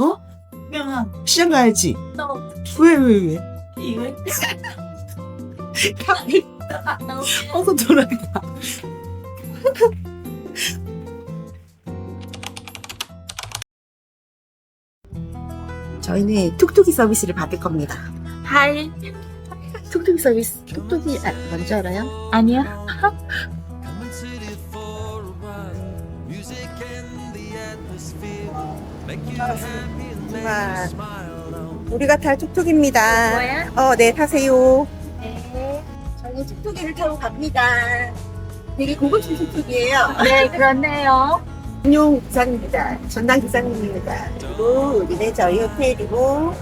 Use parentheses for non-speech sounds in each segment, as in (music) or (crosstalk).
어? 명함. 시장 가야지. 너 왜, 왜, 왜? 이거. 너 어서 돌아가. 저희는 툭툭이 서비스를 받을 겁니다. 하이. 툭툭이 서비스. 툭툭이 아, 뭔지 알아요? 아니야. 와, 우리가 탈 툭툭입니다. 뭐야? 어, 네, 타세요. 네. 저희 툭툭이를 타고 갑니다. 되게 고급진 툭툭이에요. 네, (laughs) 그렇네요. 안녕 기사입니다. 전남 기사님입니다. 그리고 우리는 저희 호텔이고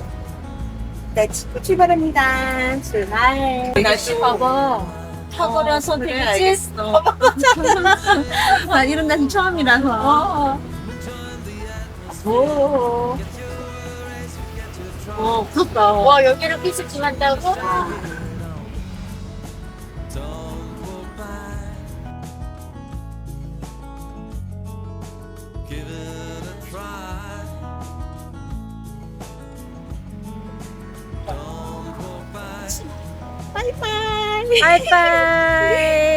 네, 출- 출발합니다. 출발. 날씨 봐봐. 어? 알겠어. (laughs) 아, 이런 날은 처음이라서. 어. 오. 어, 무섭다. 와, 여기를 피스팅 한다고? 빠이빠이. 바이바이.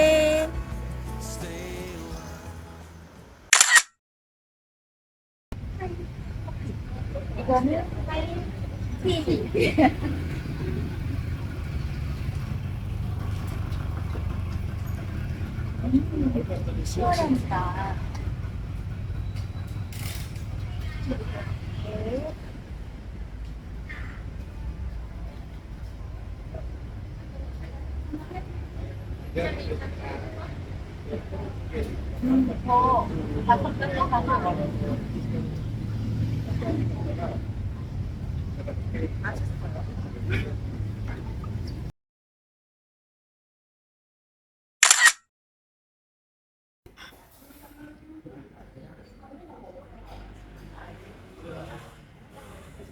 더 다섯 개 가서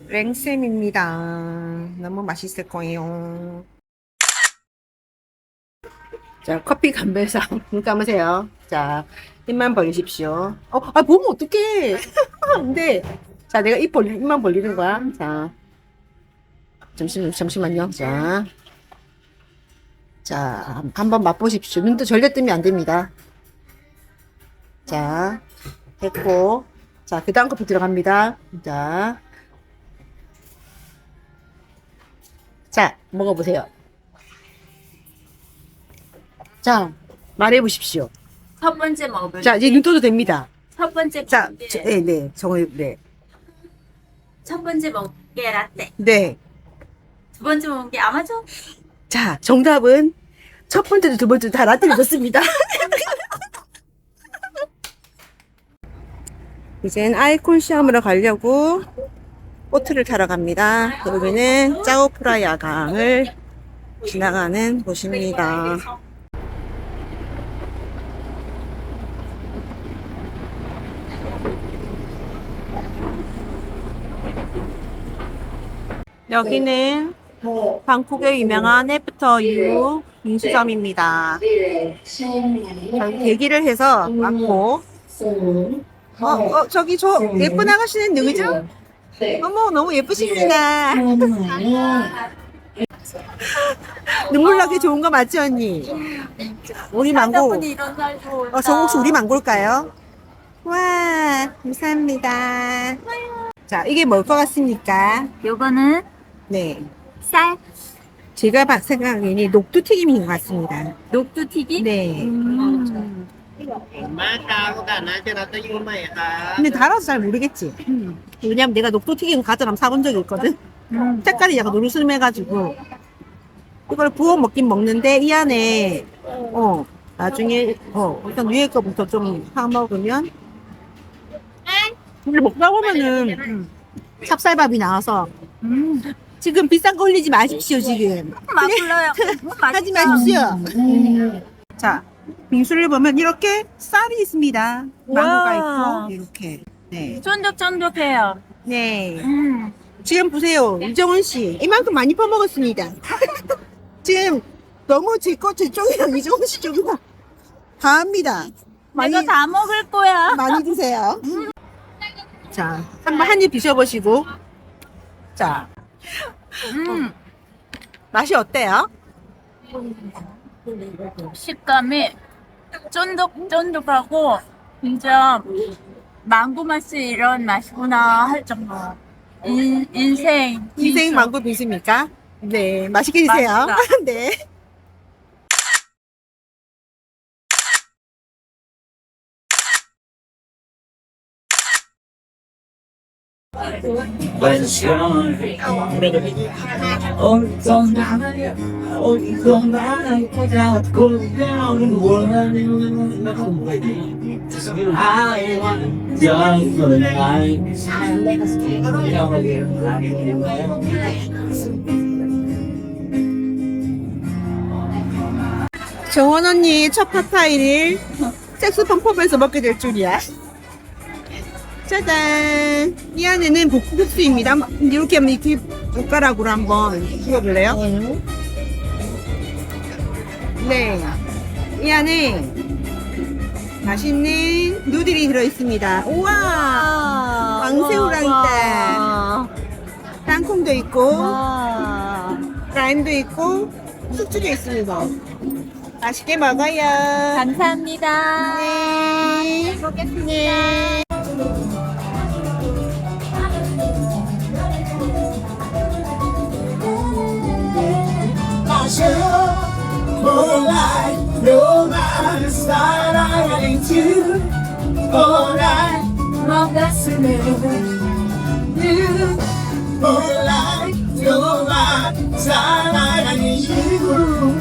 랭쌤입니다. 너무 맛있을 거예요. 자, 커피 감별사. (laughs) 눈 감으세요. 자, 입만 벌리십시오. 어, 아, 보면 어떡해. (laughs) 안 돼. 자, 내가 입 벌리, 입만 벌리는 거야. 자. 잠시만, 잠시만요. 자. 자, 한번 맛보십시오. 눈도 절대 뜨면 안 됩니다. 자, 됐고. 자, 그 다음 커피 들어갑니다. 자. 자, 먹어보세요. 자, 말해보십시오. 첫 번째 먹을 자, 이제 눈 떠도 됩니다. 첫 번째 자, 저, 네, 네, 정말, 네. 첫 번째 먹은 게 라떼 네. 두 번째 먹은 게 아마존 자, 정답은 첫 번째도 두 번째도 다 라떼를 줬습니다. (laughs) 이젠 아이콘 시험으로 가려고 보트를 타러 갑니다. 여기는 짜오프라야 강을 지나가는 곳입니다. 여기는 방콕의 유명한 애프터 유 빙수점입니다. 저희 대기를 해서 왔고, 어, 어, 저기 저 예쁜 아가씨는 누구죠? 어머, 너무 예쁘십니다. (laughs) 눈물 나게 좋은 거 맞지, 언니? 우리 망고. 어, 저 혹시 우리 망고일까요? 와, 감사합니다. 자, 이게 뭘 것 같습니까? 요거는 네. 쌀 제가 봐- 생각하기에는 녹두튀김인 것 같습니다. 녹두 튀김 네. 음. มาตามกันนะจะรับจะยุ่งไหมคะ 근데 달아서 잘 모르겠지. 왜냐면 내가 녹두튀김 가져람 사본 적이 있거든. 음. 색깔이 약간 노르스름해가지고 이걸 부어 먹긴 먹는데 이 안에 어 나중에 어 일단 위에 거부터 좀 사 먹으면 근데 먹다 보면은 찹쌀밥이 나와서 음. 지금 비싼 거 올리지 마십시오 지금 맛불러요 하지 마십시오. 자, 빙수를 보면 이렇게 쌀이 있습니다. 망고가 와. 있고 이렇게. 네. 쫀득쫀득해요 네. 음. 지금 보세요, 이정훈 씨, 이만큼 많이 퍼먹었습니다. (laughs) 지금 너무 제 거 제 쪽이랑 이정훈 씨 쪽이랑 다 합니다. 많이 내가 다 먹을 거야 많이 드세요. 자, 자, 한번 한 입 드셔보시고. 자, 음, 맛이 어때요? 식감이 쫀득쫀득하고 진짜 망고 맛이 이런 맛이구나 할 정도. 인, 인생 인생. 망고 빙수입니까? 네, 맛있게 드세요. 맛있다. (laughs) 네. Oh. Oh, night. Without going down in the world. I want just for the night. 정원 언니 첫 파타이를 색소폰 펍에서 먹게 될 줄이야. 짜잔! 이 안에는 복국수입니다. 이렇게 한번 이렇게 젓가락으로 한번 찍어볼래요? 네. 이 안에 맛있는 누들이 들어있습니다. 우와! 왕새우랑 있다. 땅콩도 있고, 라임도 있고, 숙주도 있습니다. 맛있게 먹어요. 감사합니다. 네. 먹겠습니다. Moonlight, no light, no light, a starlight I need you. All right, my blessing is you. All light, no light, starlight I need you.